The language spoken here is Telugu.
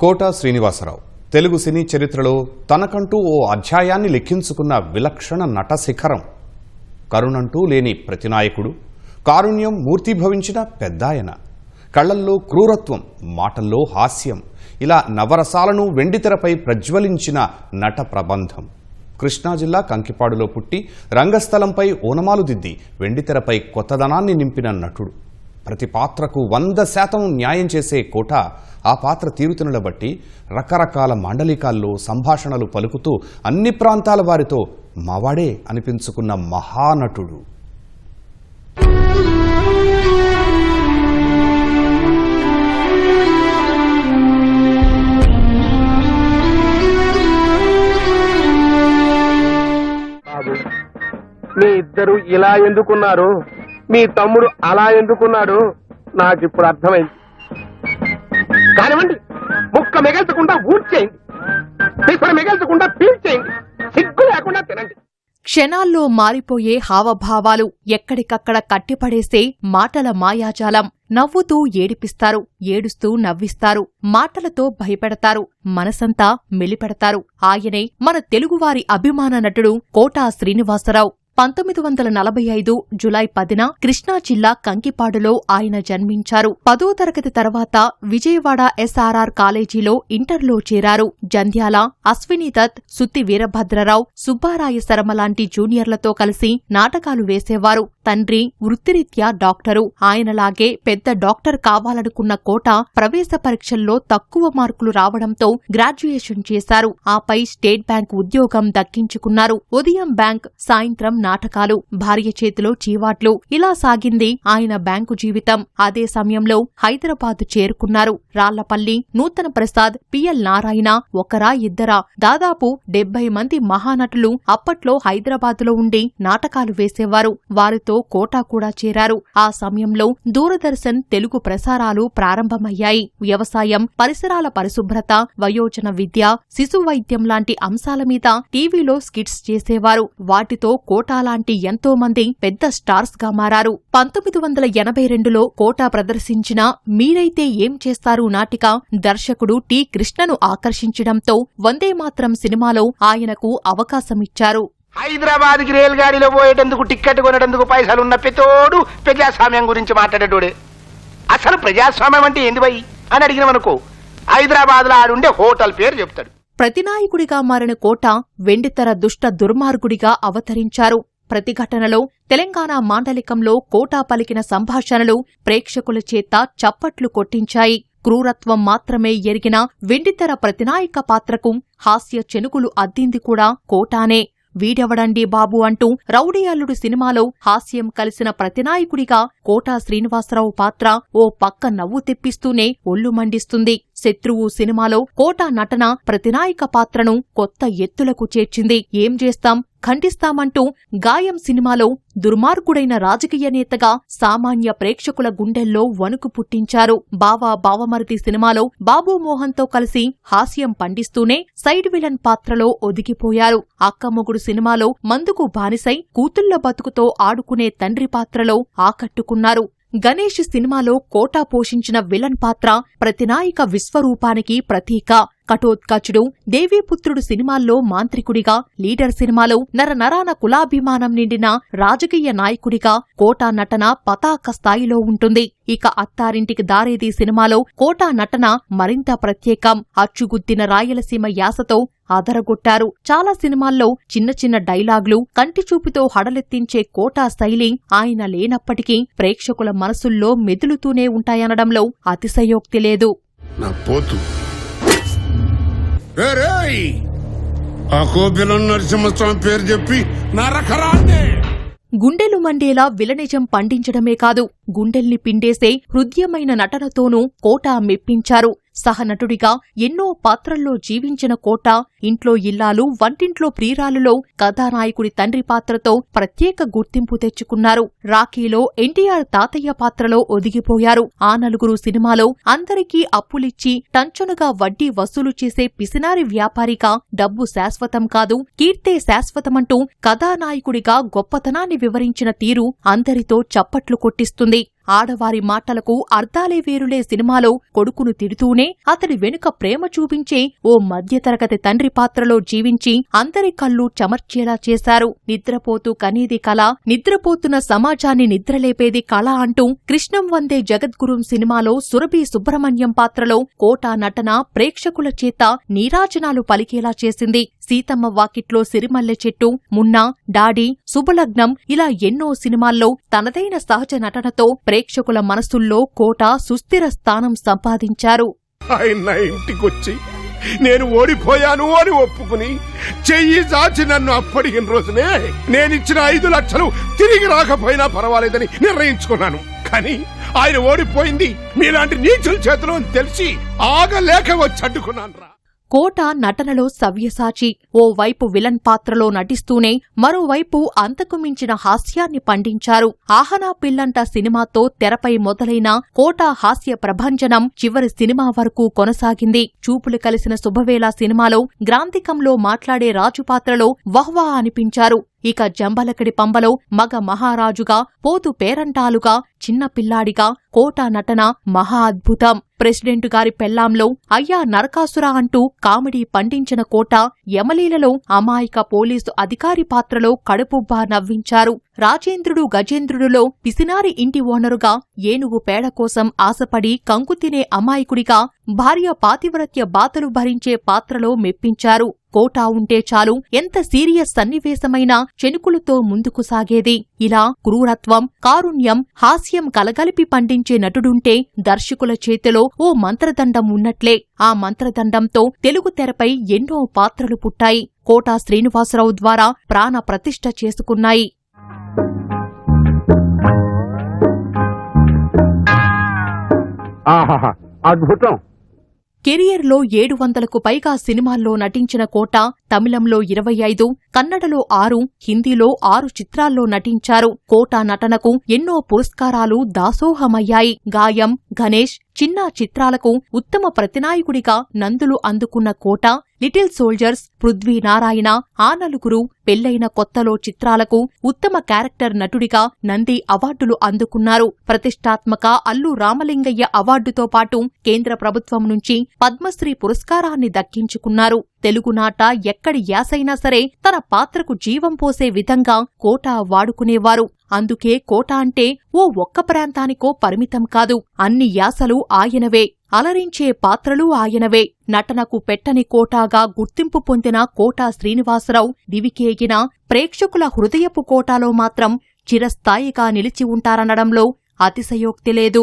కోట శ్రీనివాసరావు. తెలుగు సినీ చరిత్రలో తనకంటూ ఓ అధ్యాయాన్ని లిఖించుకున్న విలక్షణ నట శిఖరం. కరుణంటూ లేని ప్రతినాయకుడు కారుణ్యం మూర్తిభవించిన పెద్దాయన. కళ్ళల్లో క్రూరత్వం మాటల్లో హాస్యం ఇలా నవరసాలను వెండితెరపై ప్రజ్వలించిన నట ప్రబంధం. కృష్ణా జిల్లా కంకిపాడులో పుట్టి రంగస్థలంపై ఓనమాలు దిద్ది వెండితెరపై కొత్తదనాన్ని నింపిన నటుడు. ప్రతి పాత్రకు వంద శాతం న్యాయం చేసే కోట ఆ పాత్ర తీరుతున్నల బట్టి రకరకాల మాండలికాల్లో సంభాషణలు పలుకుతూ అన్ని ప్రాంతాల వారితో మావాడే అనిపించుకున్న మహానటుడు. మీ ఇద్దరు ఇలా ఎందుకున్నారు? మీ తమ్ముడు అలా ఎందుకున్నాడు? నాకు ఇప్పుడు అర్థమైంది. కానివ్వండి ముక్క మిగల్చకుండా ఊడ్చేయండి. పిసర మిగల్చకుండా పీల్చేయండి. సిగ్గు లేకుండా తినండి. క్షణాల్లో మారిపోయే హావభావాలు ఎక్కడికక్కడ కట్టిపడేసే మాటల మాయాజాలం నవ్వుతూ ఏడిపిస్తారు ఏడుస్తూ నవ్విస్తారు మాటలతో భయపెడతారు మనసంతా మెలిపెడతారు. ఆయనే మన తెలుగువారి అభిమాన నటుడు కోటా శ్రీనివాసరావు. పంతొమ్మిది వందల నలభై ఐదు జులై పదిన కృష్ణా జిల్లా కంకిపాడులో ఆయన జన్మించారు. పదో తరగతి తర్వాత విజయవాడ ఎస్ఆర్ఆర్ కాలేజీలో ఇంటర్లో చేరారు. జంధ్యాల అశ్వినీదత్ సుత్తి వీరభద్రరావు సుబ్బారాయ శర్మ లాంటి జూనియర్లతో కలిసి నాటకాలు వేసేవారు. తండ్రి వృత్తిరీత్యా డాక్టరు. ఆయనలాగే పెద్ద డాక్టర్ కావాలనుకున్న కోట ప్రవేశ పరీక్షల్లో తక్కువ మార్కులు రావడంతో గ్రాడ్యుయేషన్ చేశారు. ఆపై స్టేట్ బ్యాంక్ ఉద్యోగం దక్కించుకున్నారు. ఉదయం బ్యాంక్ సాయంత్రం నాటకాలు భార్య చేతిలో చీవాట్లు ఇలా సాగింది ఆయన బ్యాంకు జీవితం. అదే సమయంలో హైదరాబాద్ చేరుకున్నారు. రాళ్ళపల్లి నూతన ప్రసాద్ పిఎల్ నారాయణ ఒకరా ఇద్దరా. దాదాపు డెబ్బై మంది మహానటులు అప్పట్లో హైదరాబాద్లో ఉండి నాటకాలు వేసేవారు. వారితో కోటా కూడా చేరారు. ఆ సమయంలో దూరదర్శన్ తెలుగు ప్రసారాలు ప్రారంభమయ్యాయి. వ్యవసాయం పరిసరాల పరిశుభ్రత వయోజన విద్య శిశు వైద్యం లాంటి అంశాల మీద టీవీలో స్కిట్స్ చేసేవారు. వాటితో కోటా లాంటి ఎంతో మంది పెద్ద స్టార్స్గా మారారు. పంతొమ్మిది వందల ఎనభై రెండులో కోటా ప్రదర్శించిన మీరైతే ఏం చేస్తారు నాటిక దర్శకుడు టి కృష్ణను ఆకర్షించడంతో వందే మాత్రం సినిమాలో ఆయనకు అవకాశమిచ్చారు. హైదరాబాద్కి రైలు గాడిలో పోయేటందుకు టిక్కెట్ కొనేటందుకు పైసలు ఉన్న పెతోడు ప్రజాస్వామ్యం గురించి మాట్లాడేటోడే. అసలు ప్రజాస్వామ్యం అంటే ఏంది బై? అని అడిగినవనుకో హైదరాబాద్లో ఆడుండే హోటల్ పేరు చెప్తాడు. ప్రతినాయకుడిగా మారిన కోట వెండితెర దుష్ట దుర్మార్గుడిగా అవతరించారు. ప్రతిఘటనలో తెలంగాణ మాండలికంలో కోటా పలికిన సంభాషణలు ప్రేక్షకుల చేత చప్పట్లు కొట్టించాయి. క్రూరత్వం మాత్రమే ఎరిగిన వెండితెర ప్రతినాయక పాత్రకు హాస్య చెనుకులు అద్దింది కూడా కోటానే. వీడెవడండి బాబు అంటూ రౌడీ అల్లుడు సినిమాలో హాస్యం కలిసిన ప్రతినాయకుడిగా కోటా శ్రీనివాసరావు పాత్ర ఓ పక్క నవ్వు తెప్పిస్తూనే ఒళ్ళు మండిస్తుంది. శత్రువు సినిమాలో కోటా నటన ప్రతినాయక పాత్రను కొత్త ఎత్తులకు చేర్చింది. ఏం చేస్తాం? ఖండిస్తామంటూ గాయం సినిమాలో దుర్మార్గుడైన రాజకీయ నేతగా సామాన్య ప్రేక్షకుల గుండెల్లో వణుకు పుట్టించారు. బావా బావమరిది సినిమాలో బాబు మోహన్తో కలిసి హాస్యం పండిస్తూనే సైడ్ విలన్ పాత్రలో ఒదిగిపోయారు. అక్కమ్మగుడు సినిమాలో మందుకు బానిసై కూతుళ్ళ బతుకుతో ఆడుకునే తండ్రి పాత్రలో ఆకట్టుకున్నారు. గణేష్ సినిమాలో కోటా పోషించిన విలన్ పాత్ర ప్రతినాయక విశ్వరూపానికి ప్రతీక. కఠోత్కచుడు దేవీపుత్రుడు సినిమాల్లో మాంత్రికుడిగా లీడర్ సినిమాలో నరనరాన కులాభిమానం నిండిన రాజకీయ నాయకుడిగా కోటా నటన పతాక స్థాయిలో ఉంటుంది. ఇక అత్తారింటికి దారేది సినిమాలో కోటా నటన మరింత ప్రత్యేకం. అచ్చుగుద్దిన రాయలసీమ యాసతో అదరగొట్టారు. చాలా సినిమాల్లో చిన్న చిన్న డైలాగ్లు కంటిచూపుతో హడలెత్తించే కోటా శైలి ఆయన లేనప్పటికీ ప్రేక్షకుల మనసుల్లో మెదులుతూనే ఉంటాయనడంలో అతిశయోక్తి లేదు. నా పోతు ఆ కోపిలం నరసింహస్వామి పేరు చెప్పి గుండెలు మండేలా విలనిజం పండించడమే కాదు గుండెల్ని పిండేసే హృద్యమైన నటనతోనూ కోట మెప్పించారు. సహనటుడిగా ఎన్నో పాత్రల్లో జీవించిన కోట ఇంట్లో ఇల్లాలు వంటింట్లో ప్రియురాలులో కథానాయకుడి తండ్రి పాత్రతో ప్రత్యేక గుర్తింపు తెచ్చుకున్నారు. రాఖీలో ఎన్టీఆర్ తాతయ్య పాత్రలో ఒదిగిపోయారు. ఆ నలుగురు సినిమాలో అందరికీ అప్పులిచ్చి టంచనుగా వడ్డీ వసూలు చేసే పిసినారి వ్యాపారిగా డబ్బు శాశ్వతం కాదు కీర్తే శాశ్వతమంటూ కథానాయకుడిగా గొప్పతనాన్ని వివరించిన తీరు అందరితో చప్పట్లు కొట్టిస్తుంది. ఆడవారి మాటలకు అర్థాలే వేరులే సినిమాలో కొడుకును తిడుతూనే అతడి వెనుక ప్రేమ చూపించే ఓ మధ్యతరగతి తండ్రి పాత్రలో జీవించి అందరి కళ్ళు చమర్చేలా చేశారు. నిద్రపోతూ కనేది కళ నిద్రపోతున్న సమాజాన్ని నిద్రలేపేది కళ అంటూ కృష్ణం వందే జగద్గురుం సినిమాలో సురభి సుబ్రహ్మణ్యం పాత్రలో కోటా నటన ప్రేక్షకుల చేత నీరాజనాలు పలికేలా చేసింది. సీతమ్మ వాకిట్లో సిరిమల్లె చెట్టు మున్నా డాడీ శుభలగ్నం ఇలా ఎన్నో సినిమాల్లో తనదైన సహజ నటనతో ప్రేక్షకుల మనసుల్లో కోట సుస్థిర స్థానం సంపాదించారు. ఆయన నా ఇంటికొచ్చి నేను ఓడిపోయాను అని ఒప్పుకుని చెయ్యి చాచి నన్ను అప్పడిగిన రోజునే నేనిచ్చిన ఐదు లక్షలు తిరిగి రాకపోయినా పర్వాలేదని నిర్ణయించుకున్నాను. కానీ ఆయన ఓడిపోయింది మీలాంటి నీచుల చేతిలో తెలిసి ఆగలేక వచ్చి అడ్డుకున్నాను రా. కోట నటనలో సవ్యసాచి. ఓవైపు విలన్ పాత్రలో నటిస్తూనే మరోవైపు అంతకు మించిన హాస్యాన్ని పండించారు. ఆహనా పిల్లంట సినిమాతో తెరపై మొదలైన కోట హాస్య ప్రభంజనం చివరి సినిమా వరకు కొనసాగింది. చూపులు కలిసిన శుభవేళ సినిమాలో గ్రాంధికంలో మాట్లాడే రాజు పాత్రలో వహ్వా అనిపించారు. ఇక జంబలకడి పంబలో మగ మహారాజుగా పోతు పేరంటాలుగా చిన్న పిల్లాడిగా కోట నటన మహా అద్భుతం. ప్రెసిడెంట్ గారి పెళ్ళాంలో అయ్యా నరకాసురా అంటూ కామెడీ పండించిన కోట యమలీలలో అమాయక పోలీసు అధికారి పాత్రలో కడుపుబ్బా నవ్వించారు. రాజేంద్రుడు గజేంద్రుడులో పిసినారి ఇంటి ఓనరుగా ఏనుగు పేడ కోసం ఆశపడి కంకు తినే అమాయకుడిగా భార్య పాతివ్రత్య బాతలు భరించే పాత్రలో మెప్పించారు. కోటా ఉంటే చాలు ఎంత సీరియస్ సన్నివేశమైనా చెనుకులతో ముందుకు సాగేది. ఇలా క్రూరత్వం కారుణ్యం హాస్యం కలగలిపి పండించే నటుడుంటే దర్శకుల చేతిలో ఓ మంత్రదండం ఉన్నట్లే. ఆ మంత్రదండంతో తెలుగు తెరపై ఎన్నో పాత్రలు పుట్టాయి. కోటా శ్రీనివాసరావు ద్వారా ప్రాణ ప్రతిష్ఠ చేసుకున్నాయి. అద్భుతం. కెరియర్లో ఏడు వందలకు పైగా సినిమాల్లో నటించిన కోట తమిళంలో ఇరవై ఐదు కన్నడలో ఆరు హిందీలో ఆరు చిత్రాల్లో నటించారు. కోట నటనకు ఎన్నో పురస్కారాలు దాసోహమయ్యాయి. గాయం గణేష్ చిన్న చిత్రాలకు ఉత్తమ ప్రతినాయకుడిగా నందులు అందుకున్న కోట లిటిల్ సోల్జర్స్ పృథ్వీ నారాయణ ఆ నలుగురు పెళ్ళైన కొత్తలో చిత్రాలకు ఉత్తమ క్యారెక్టర్ నటుడిగా నంది అవార్డులు అందుకున్నారు. ప్రతిష్టాత్మక అల్లు రామలింగయ్య అవార్డుతో పాటు కేంద్ర ప్రభుత్వం నుంచి పద్మశ్రీ పురస్కారాన్ని దక్కించుకున్నారు. తెలుగునాట ఎక్కడి యాసైనా సరే తన పాత్రకు జీవం పోసే విధంగా కోట వాడుకునేవారు. అందుకే కోట అంటే ఓ ఒక్క ప్రాంతానికో పరిమితం కాదు. అన్ని యాసలు ఆయనవే. అలరించే పాత్రలు ఆయనవే. నటనకు పెట్టని కోటాగా గుర్తింపు పొందిన కోటా శ్రీనివాసరావు దివికేగిన ప్రేక్షకుల హృదయపు కోటాలో మాత్రం చిరస్థాయిగా నిలిచి ఉంటారనడంలో అతిశయోక్తి లేదు.